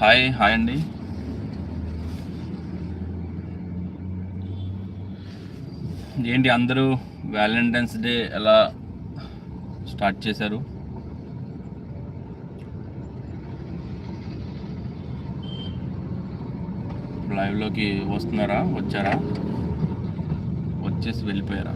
Hi hi అండి. ఏంటి అందరూ వ్యాలంటైన్స్ డే ఎలా స్టార్ట్ చేశారు? లైవ్లోకి వస్తున్నారా? వచ్చారా? వచ్చేసి వెళ్ళిపోయారా?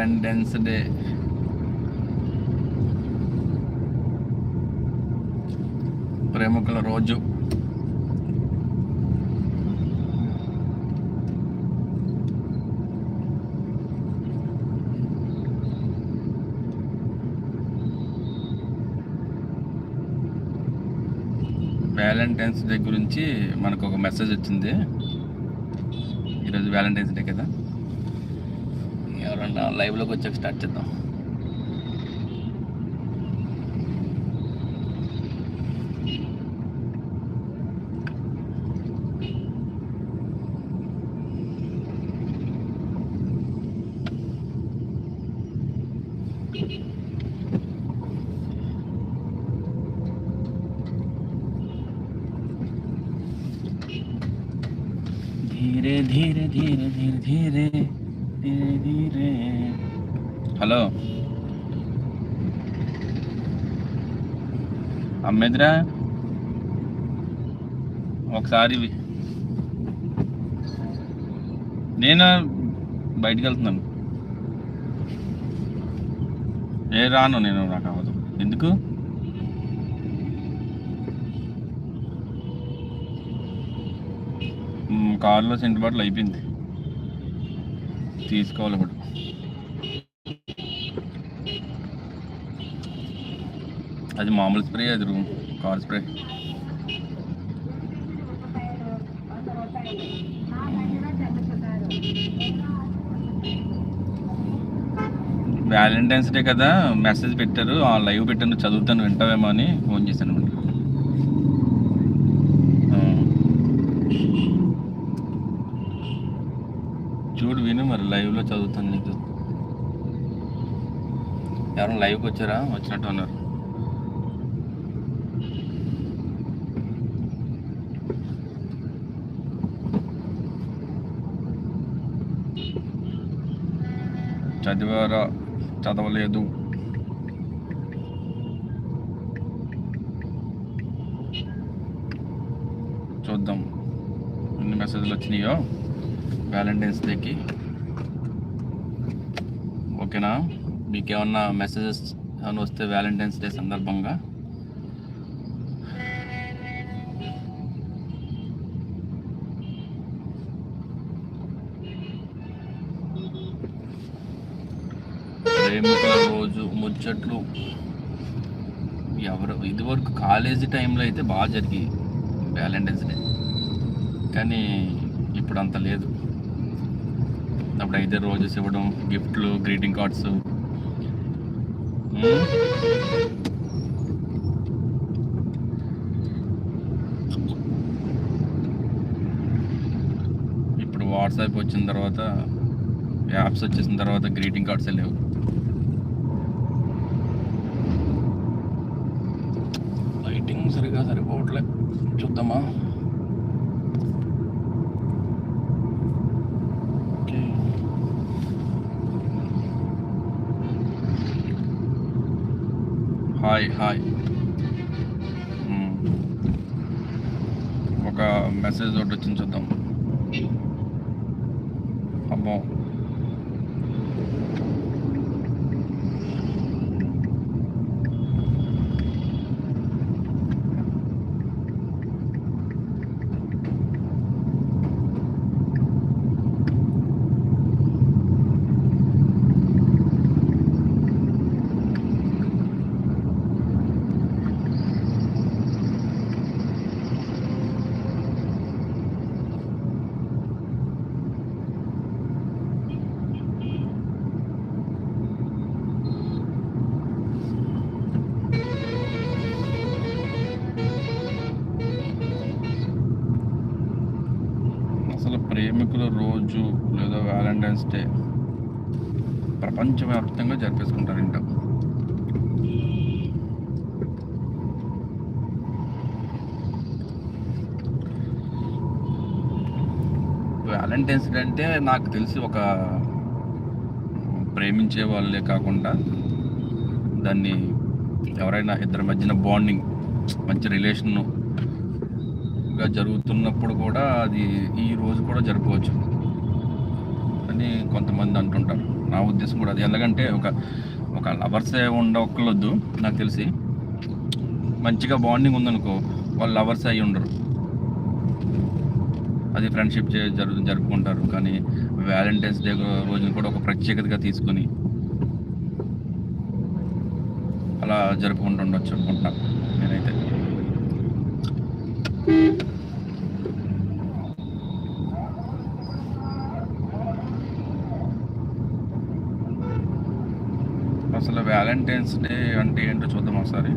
వ్యాలంటైన్స్ డే ప్రేమికుల రోజు వ్యాలంటైన్స్ డే గురించి మనకు ఒక మెసేజ్ వచ్చింది. ఈరోజు వ్యాలంటైన్స్ డే కదా? ఎవరన్నా లైవ్లోకి వచ్చాక స్టార్ట్ చేద్దాం. ధీరే ధీరే ధీరే ధీరే ధీరే ధీరే హలో. అమ్మేదిరా? ఒకసారి నేను బయటికి వెళ్తున్నాను ఏ రాను నేను నాకు అవ్వదు. ఎందుకు? కారులో సెంటు బాటిల్ అయిపోయింది. తీసుకోవాలి ఇప్పుడు అది మామూలు స్ప్రే అది room car spray. Valentine's day కదా మెసేజ్ పెట్టారు. ఆ లైవ్ పెట్టాను చదువుతాను వింటావేమో అని ఫోన్ చేశాను అనమాట చూడు విను మరి లైవ్లో చదువుతాను నీకు. ఎవరైనా లైవ్కి వచ్చారా? వచ్చినట్టు ఉన్నారు. చదివారా? చదవలేదు. చూద్దాం. ఎన్ని మెసేజ్లు వచ్చినాయో? వ్యాలంటైన్స్ డేకి ఓకేనా మీకు ఏమన్నా మెసేజెస్ ఏమైనా వస్తే వ్యాలంటైన్స్ డే సందర్భంగా? ప్రేమికుల రోజు ముచ్చట్లు. ఎవరు ఇదివరకు కాలేజీ టైంలో అయితే బాగా జరిగి వ్యాలంటైన్స్ డే కానీ ఇప్పుడు అంత లేదు. అప్పుడైతే రోజెస్ ఇవ్వడం గిఫ్ట్లు గ్రీటింగ్ కార్డ్స్. ఇప్పుడు వాట్సాప్ వచ్చిన తర్వాత యాప్స్ వచ్చేసిన తర్వాత గ్రీటింగ్ కార్డ్స్ లేవు. లైటింగ్ సరిగా సరిపోవట్లే. చూద్దామా ఓకే హాయ్ హాయ్. ఒక మెసేజ్ ఒకటి వచ్చింది చూద్దాం. ప్రేమికుల రోజు లేదా వ్యాలంటైన్స్ డే ప్రపంచవ్యాప్తంగా జరిపేసుకుంటారంట. వ్యాలంటైన్స్ డే అంటే నాకు తెలిసి ఒక ప్రేమించే వాళ్ళే కాకుండా దాన్ని ఎవరైనా ఇద్దరి మధ్యన బాండింగ్ మంచి రిలేషన్ గా జరుగుతున్నప్పుడు కూడా అది ఈ రోజు కూడా జరుపుకోవచ్చు. అని కొంతమంది అంటుంటారు. నా ఉద్దేశం కూడా అది. ఎలాగంటే ఒక ఒక లవర్సే ఉండవద్దు నాకు తెలిసి. మంచిగా బాండింగ్ ఉందనుకో వాళ్ళు లవర్స్ అయి ఉండరు. అది ఫ్రెండ్షిప్ జరు జరుపుకుంటారు. కానీ వ్యాలంటైన్స్ డే రోజుని కూడా ఒక ప్రత్యేకతగా తీసుకొని అలా జరుపుకుంటుండొచ్చు అనుకుంటున్నాను నేనైతే. అసలు వ్యాలంటైన్స్ డే అంటే ఏంటో చూద్దాం ఒకసారి.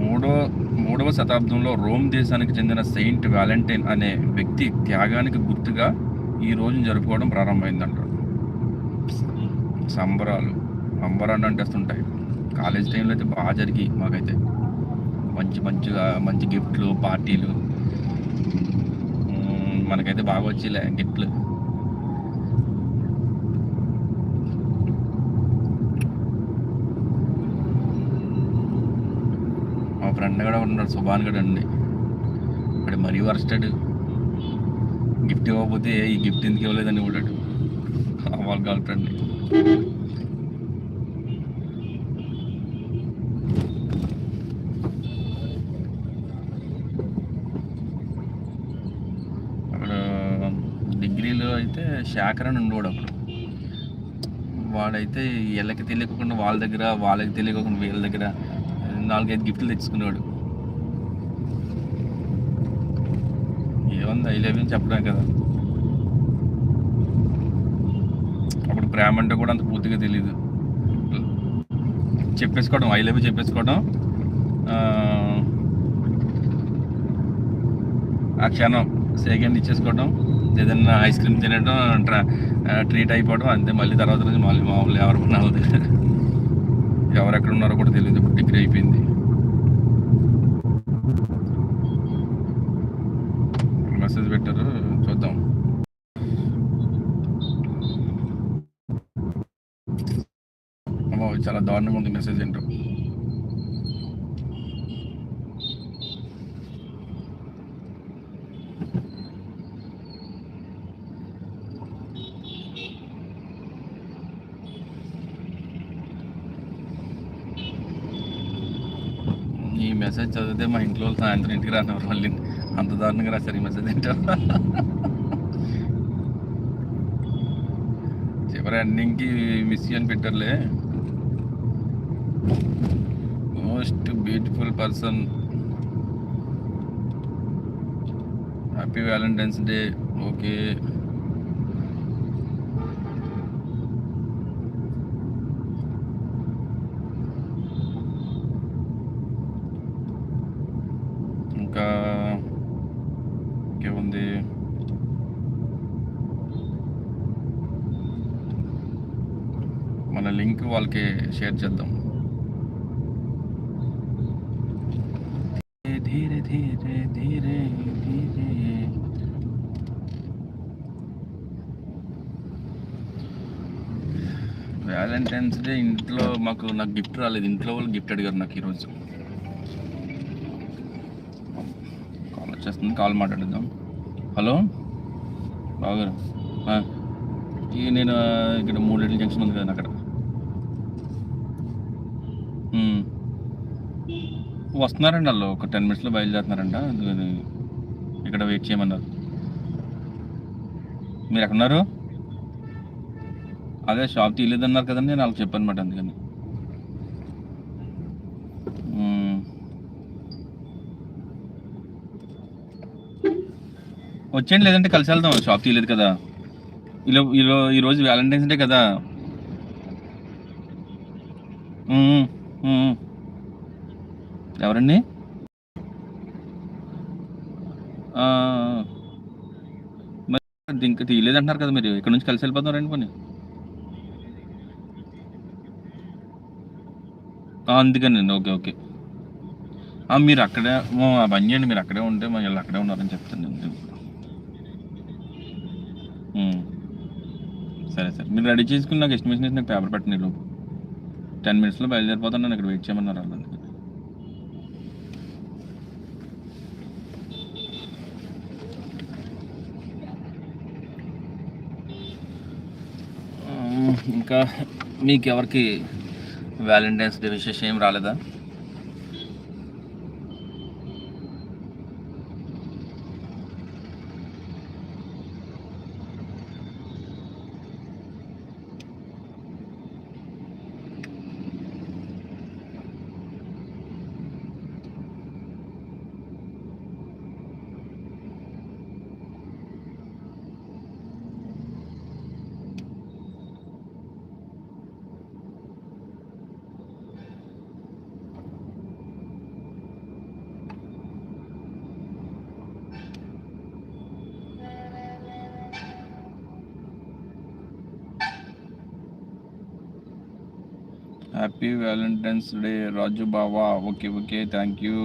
మూడో మూడవ శతాబ్దంలో రోమ్ దేశానికి చెందిన సెయింట్ వ్యాలంటైన్ అనే వ్యక్తి త్యాగానికి గుర్తుగా ఈ రోజును జరుపుకోవడం ప్రారంభమైందంట సంబరాలు అంబరాన్ని అంటేస్తుంటాయి. కాలేజ్ టైంలో అయితే బాగా జరిగి మాకైతే. మంచి మంచిగా మంచి గిఫ్ట్లు పార్టీలు. మనకైతే బాగా వచ్చిలే గిఫ్ట్లు. మా ఫ్రెండ్ కూడా ఉన్నాడు సుభాన్ కూడా అండి వాడు మరీ వరస్టాడు. గిఫ్ట్ ఇవ్వకపోతే ఈ గిఫ్ట్ ఎందుకు ఇవ్వలేదని ఇవ్వడాడు వాళ్ళ గర్ల్ ఫ్రెండ్ అక్కడ డిగ్రీలో అయితే శాఖర్ అని ఉండేవాడు అప్పుడు. వాడైతే వీళ్ళకి తెలియకుండా వాళ్ళ దగ్గర వాళ్ళకి తెలియకుండా వీళ్ళ దగ్గర నాలుగైదు గిఫ్ట్లు తెచ్చుకునేవాడు. ఏముంది ఐ లవ్ యూ చెప్పడం కదా. అప్పుడు ప్రేమ అంటే కూడా అంత పూర్తిగా తెలియదు చెప్పేసుకోవడం ఐ లవ్ యూ చెప్పేసుకోవడం ఆ, ఆ క్షణం సెకండ్ ఇచ్చేసుకోవడం ఏదైనా ఐస్ క్రీమ్ తినడం ట్రా- ట్రీట్ అయిపోవడం అంతే. మళ్ళీ తర్వాత నుంచి మళ్ళీ మామూలు ఎవరు ఉన్నారో తెలియదు ఎవరు ఎక్కడ ఉన్నారో కూడా తెలియదు ఇప్పుడు డిగ్రీ అయిపోయింది. మెసేజ్ పెట్టారు. చూద్దాం. అమ్మో చాలా దారుణంగా ఉంది మెసేజ్ ఏంటో. ఈ మెసేజ్ చదివితే మా ఇంట్లో వాళ్ళు సాయంత్రం ఇంటికి రానివ్వరు మళ్ళీ. అంత దారుణంగా రాశారు ఈ మెసేజ్ ఏంటో. చివరి ఎండింగ్కి మిస్ అని పెట్టర్లే. Most beautiful person happy valentine's day okay వాళ్ళకి షేర్ చేద్దాం. ధీరే ధీరే ధీరే ధీరే వ్యాలంటైన్స్ డే ఇంట్లో మాకు నాకు గిఫ్ట్ రాలేదు. ఇంట్లో వాళ్ళు గిఫ్ట్ అడిగారు నాకు ఈరోజు. కాల్ వచ్చేస్తుంది. కాల్ మాట్లాడిద్దాం. హలో బాగారు ఈ నేను ఇక్కడ మూడేళ్ళ జంక్షన్ ఉంది కదా అక్కడ. వస్తున్నారండి వాళ్ళు. ఒక టెన్ మినిట్స్లో బయలుదేరుతున్నారంట. అందుకని ఇక్కడ వెయిట్ చేయమన్నారు. మీరు ఎక్కడున్నారు? అదే షాప్ తీయలేదన్నారు కదండి నేను వాళ్ళకి చెప్పాను అనమాట అందుకని. వచ్చేయండి లేదంటే కలిసి వెళ్దాం. షాప్ తీయలేదు కదా. ఇలా ఈరోజు వ్యాలంటైన్స్ డే కదా. ఎవరండి? మరి ఇంకా తీయలేదు అంటున్నారు కదా మీరు. ఇక్కడ నుంచి కలిసి వెళ్ళిపోతాం రండి పోనీ. అందుకనండి. Okay okay. మీరు అక్కడే ఆ పని చేయండి. మీరు అక్కడే ఉంటే మా వీళ్ళు అక్కడే ఉన్నారని చెప్తాను నేను. సరే సరే. మీరు రెడీ చేసుకుని నాకు ఎస్టిమేషన్ వేసి నాకు పేపర్ పెట్టండి లోపు. టెన్ మినిట్స్లో బయలుదేరిపోతాను నన్ను ఇక్కడ వెయిట్ చేయమన్నారు వాళ్ళని అందుకని. ఆ, ఇంకా మీకు ఎవరికి వ్యాలంటైన్స్ డే విశేషం ఏం రాలేదా? హ్యాపీ వ్యాలంటైన్స్ డే రాజు బావా okay okay thank you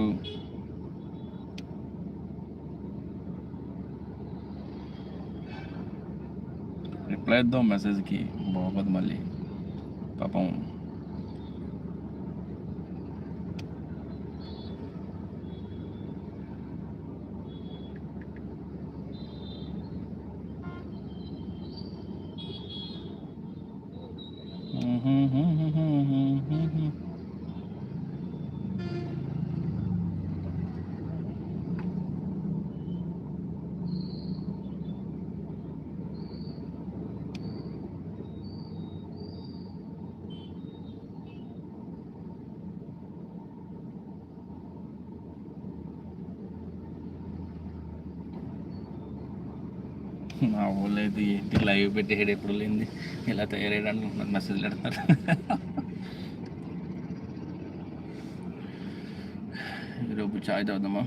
reply ఇద్దాం మెసేజ్కి బాగోదు మళ్ళీ పాపం మా ఊళ్ళో అయితే ఏంటి లైవ్ పెట్టేయడం ఎప్పుడు లేనిది. ఇలా తయారయ్యాడు అనుకుంటున్నారు మెసేజ్ పెడతారు ఈరోజు చాయ్ తాగుదామా?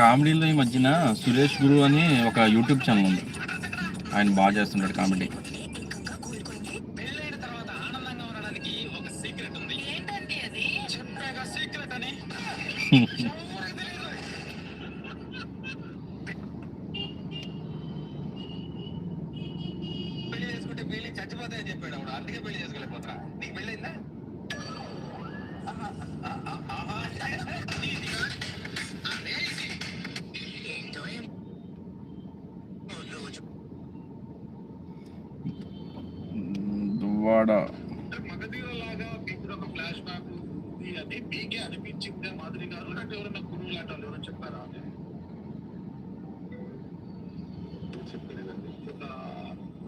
కామెడీలో ఈ మధ్యన సురేష్ గురు అని ఒక యూట్యూబ్ ఛానల్ ఉంది. ఆయన బాగా చేస్తుంటాడు కామెడీ. పెళ్ళైన తర్వాత ఆనందంగా ఉండడానికి ఒక సీక్రెట్ ఉంది ఏంటండి అది చెప్పాగా సీక్రెట్ అని పెళ్ళి చేసుకుంటే పెళ్ళి చచ్చిపోతాయని చెప్పాడు ఆవిడ అందుకే పెళ్ళి చేసుకోలేకపోతా నీకు పెళ్ళైందా దువ్వాడ మగధీరలాగా మీకు ఒక ఫ్లాష్ బ్యాక్ ఉంది అని మీకే అనిపించిందే మాదిరి గారు అంటే ఎవరైనా గురువు లాంటి వాళ్ళు ఎవరైనా చెప్పారా అని చెప్పలేదండి ఒక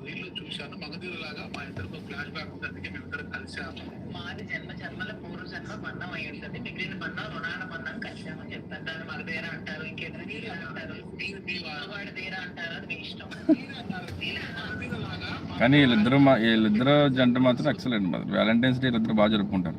రీల్లో చూశాను మగధీరలాగా మా ఇద్దరికి ఒక ఫ్లాష్ బ్యాక్ ఉంది అందుకే మేము ఇద్దరు కలిసాము మాది జన్మ జన్మల పూర్వ జన్మ బంధం అయి ఉంటుంది. మిగిలిన బంధం రుణాల బంధం కలిసామని చెప్తారు. దాన్ని అంటారు. ఇంకేదో తీర అంటారు. వాడి తీర అంటారు. అది మీ ఇష్టం. కానీ వీళ్ళిద్దరూ మా వీళ్ళిద్దరు జంట మాత్రం ఎక్సలెంట్ మాత్రం వ్యాలంటైన్స్ డే వీళ్ళిద్దరు బాగా జరుపుకుంటారు.